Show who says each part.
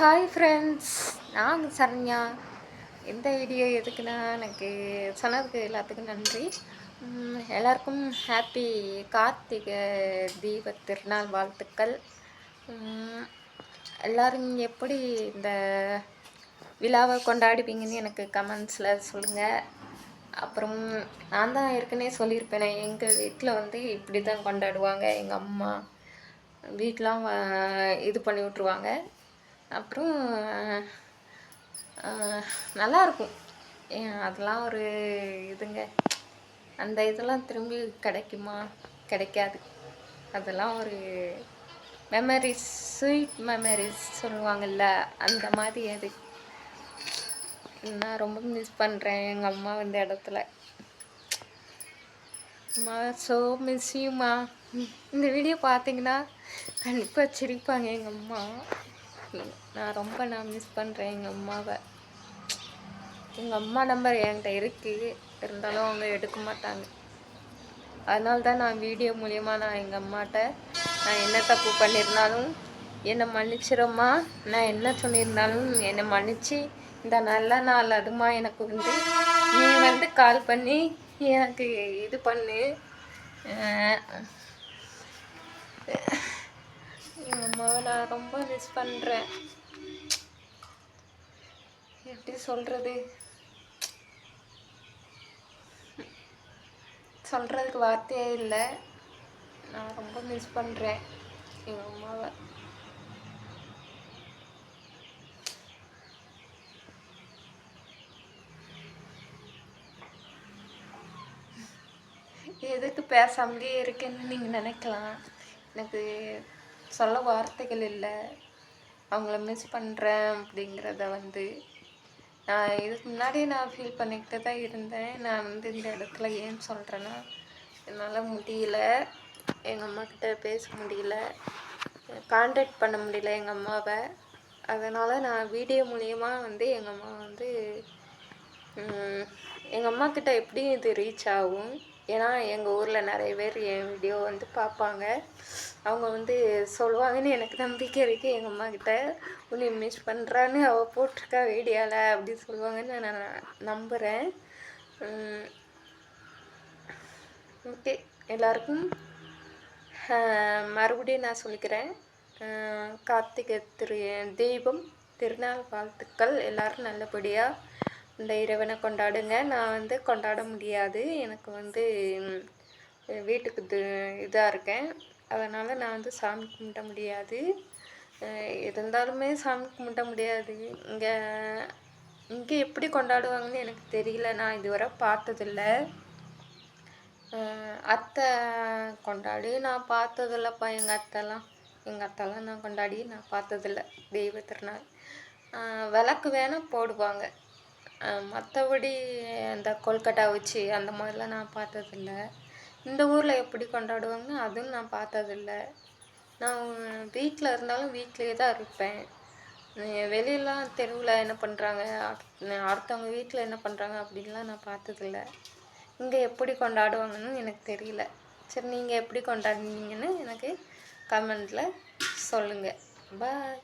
Speaker 1: Hi friends நான் சரண்யா. இந்த video எதுக்குன்னா எனக்கு சொன்னதுக்கு எல்லாத்துக்கும் நன்றி. எல்லாருக்கும் ஹாப்பி கார்த்திகை தீப திருநாள் வாழ்த்துக்கள். எல்லோரும் எப்படி இந்த விழாவை கொண்டாடுவீங்கன்னு எனக்கு கமெண்ட்ஸில் சொல்லுங்கள் அப்புறம் நான் தான் ஏற்கனவே சொல்லியிருப்பேனே எங்கள் வீட்டில் வந்து இப்படி தான் கொண்டாடுவாங்க. எங்கள் அம்மா வீட்டெலாம் இது பண்ணி விட்ருவாங்க அப்புறம் நல்லாயிருக்கும் நல்லா இருக்கும் அதெல்லாம் ஒரு இதுங்க. அந்த இதெல்லாம் திரும்பி கிடைக்குமா? கிடைக்காது. அதெல்லாம் ஒரு மெமரிஸ் ஸ்வீட் மெமரிஸ் சொல்லுவாங்கல்ல அந்த மாதிரி அது. நான் ரொம்ப மிஸ் பண்ணுறேன் எங்கள் அம்மா இந்த இடத்துல. அம்மா ஸோ மிஸ்யூமா இந்த வீடியோ பார்த்தீங்கன்னா கண்டிப்பாக சிரிப்பாங்க எங்கள் அம்மா. நான் ரொம்ப நான் மிஸ் பண்ணுறேன் எங்கள் அம்மாவை. எங்கள் அம்மா நம்பர் என்கிட்ட இருக்குது இருந்தாலும் அவங்க எடுக்க மாட்டாங்க. அதனால தான் நான் வீடியோ மூலயமா நான் எங்கள் அம்மாட்ட நான் என்ன தப்பு பண்ணியிருந்தாலும் என்னை மன்னிச்சிரம்மா. நான் என்ன சொல்லியிருந்தாலும் என்னை மன்னிச்சு இந்த நல்ல நாள் அதுமா எனக்கு வந்து நீ வந்து கால் பண்ணி எனக்கு இது பண்ணு அஹ் எங்கள் அம்மாவை நான் ரொம்ப மிஸ் பண்ணுறேன் எப்படி சொல்கிறது சொல்கிறதுக்கு வார்த்தையே இல்லை. நான் ரொம்ப மிஸ் பண்ணுறேன் எங்கள் அம்மாவை. எதுக்கு பேசாமலே இருக்கேன்னு நீங்கள் நினைக்கலாம். எனக்கு சொல்ல வார்த்தைகள் இல்லை. அவங்கள மிஸ் பண்ணுறேன் அப்படிங்கிறத வந்து நான் இதுக்கு முன்னாடி நான் ஃபீல் பண்ணிக்கிட்டு தான் இருந்தேன். நான் வந்து இந்த இடத்துல ஏன் சொல்கிறேன்னா என்னால் முடியல. எங்கள் அம்மாக்கிட்ட பேச முடியல. காண்டாக்ட் பண்ண முடியல எங்கள் அம்மாவை. அதனால் நான் வீடியோ மூலயமா வந்து எங்கள் அம்மா வந்து எங்கள் அம்மாக்கிட்ட எப்படி இது ரீச் ஆகும். ஏன்னா எங்கள் ஊரில் நிறைய பேர் என் வீடியோ வந்து பார்ப்பாங்க. அவங்க வந்து சொல்லுவாங்கன்னு எனக்கு நம்பிக்கை இருக்குது எங்கள் அம்மா கிட்ட உன்னை மிஸ் பண்ணுறான்னு அவள் போட்டிருக்கா வீடியோவில் அப்படி சொல்லுவாங்கன்னு நான் நம்புகிறேன் ஓகே எல்லாருக்கும் மறுபடியும் நான் சொல்லிக்கிறேன். கார்த்திகை திரு தீபம் திருநாள் வாழ்த்துக்கள். எல்லோரும் நல்லபடியாக இந்த இறைவனை கொண்டாடுங்க. நான் வந்து கொண்டாட முடியாது. எனக்கு வந்து வீட்டுக்கு இது இதாக இருக்கேன். அதனால் நான் வந்து சாமி கும்பிட முடியாது. இருந்தாலுமே சாமி கும்பிட முடியாது. இங்கே இங்கே எப்படி கொண்டாடுவாங்கன்னு எனக்கு தெரியல. நான் இதுவரை பார்த்ததில்ல. அத்தை கொண்டாடி நான் பார்த்ததில்லப்பா எங்கள் அத்தைலாம் எங்கள் அத்தைலாம் நான் கொண்டாடி நான் பார்த்ததில்ல. தெய்வ திருநாள். விளக்கு வேணால் போடுவாங்க. மற்றபடி அந்த கொல்கட்டா வச்சு அந்த மாதிரிலாம் நான் பார்த்ததில்ல. இந்த ஊரில் எப்படி கொண்டாடுவாங்கன்னு அதுவும் நான் பார்த்ததில்ல. நான் வீட்டில் இருந்தாலும் வீட்டிலேயே தான் இருப்பேன். அஹ் வெளியெல்லாம் தெருவில் என்ன பண்ணுறாங்க அடுத்தவங்க வீட்டில் என்ன பண்ணுறாங்க அப்படின்லாம் நான் பார்த்ததில்ல. இங்கே எப்படி கொண்டாடுவாங்கன்னு எனக்கு தெரியல. சரி நீங்கள் எப்படி கொண்டாடுனீங்கன்னு எனக்கு கமெண்டில் சொல்லுங்கள் பாய்.